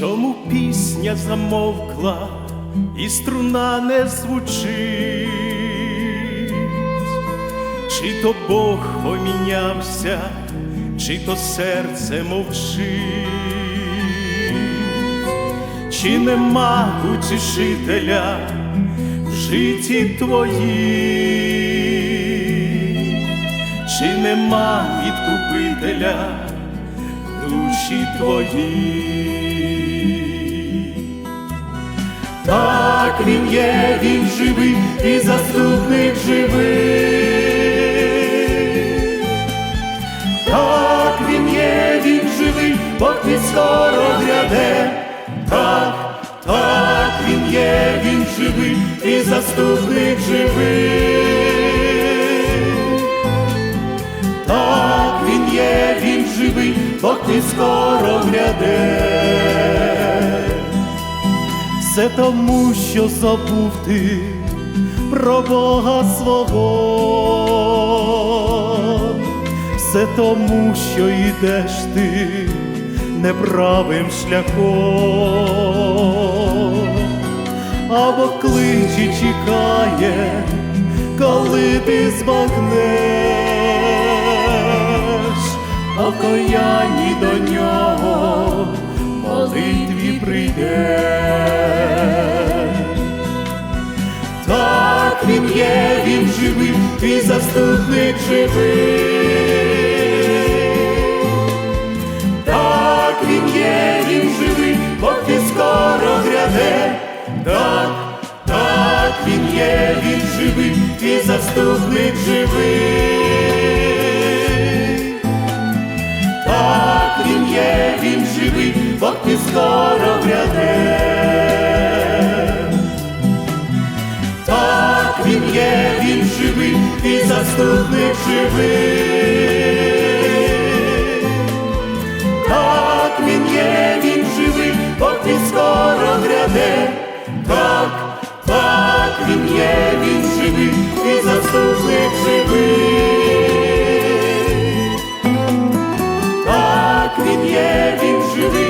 Чому пісня замовкла і струна не звучить? Чи то Бог помінявся, чи то серце мовчить, чи нема утішителя в житті твоїй, чи нема відкупителя душі твоїй. Він є, він живий і заступник живий. Так він є, він живий, Бог він скоро гряде. Так, так він є, він живий і заступник живий. Так він є, він живий, Бог він скоро гряде. Все тому, що забув ти про Бога свого, все тому, що йдеш ти неправим шляхом, або кличе чекає, коли ти збагнеш, окаянні до нього молитві прийде. Так він є, він живий, твій заступник живий. Так він є, він живий, Бог ти скоро гряде. Так, так він є, він живий, твій заступник живий. Так він є, скоро гряде. Так він є, він живий, і заступник живий. Так він є, він живий, Бог ти скоро гряде. Так, так він є, він живий, і заступник живий. Так він є, він живий,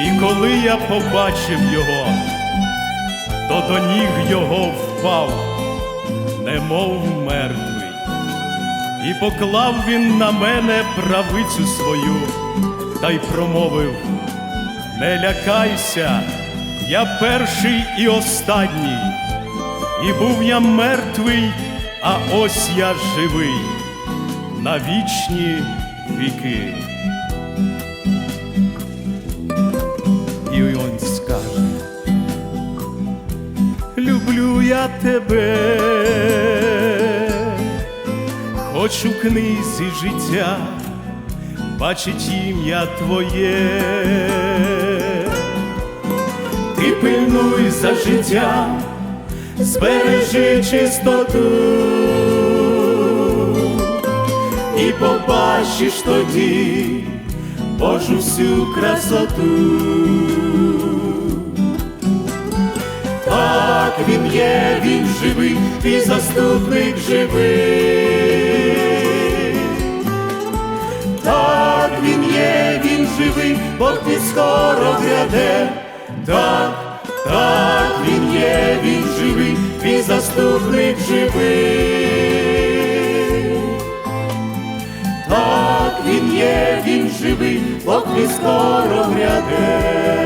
І коли я побачив його, то до ніг його впав, немов мертвий, і поклав він на мене правицю свою, та й промовив: Не лякайся, я перший і останній, і був я мертвий, а ось я живий на вічні віки. Я тебе, хоч у книзі життя бачить ім'я твоє, ти пильнуй за життя, збережи чистоту. І побачиш тоді Божу всю красоту. Так він є, він живий, твій заступник живий. Так він є, він живий, Бог ти скоро гряде. Так, так він є, він живий, твій заступник живий. Так він є, він живий, Бог ти скоро гряде.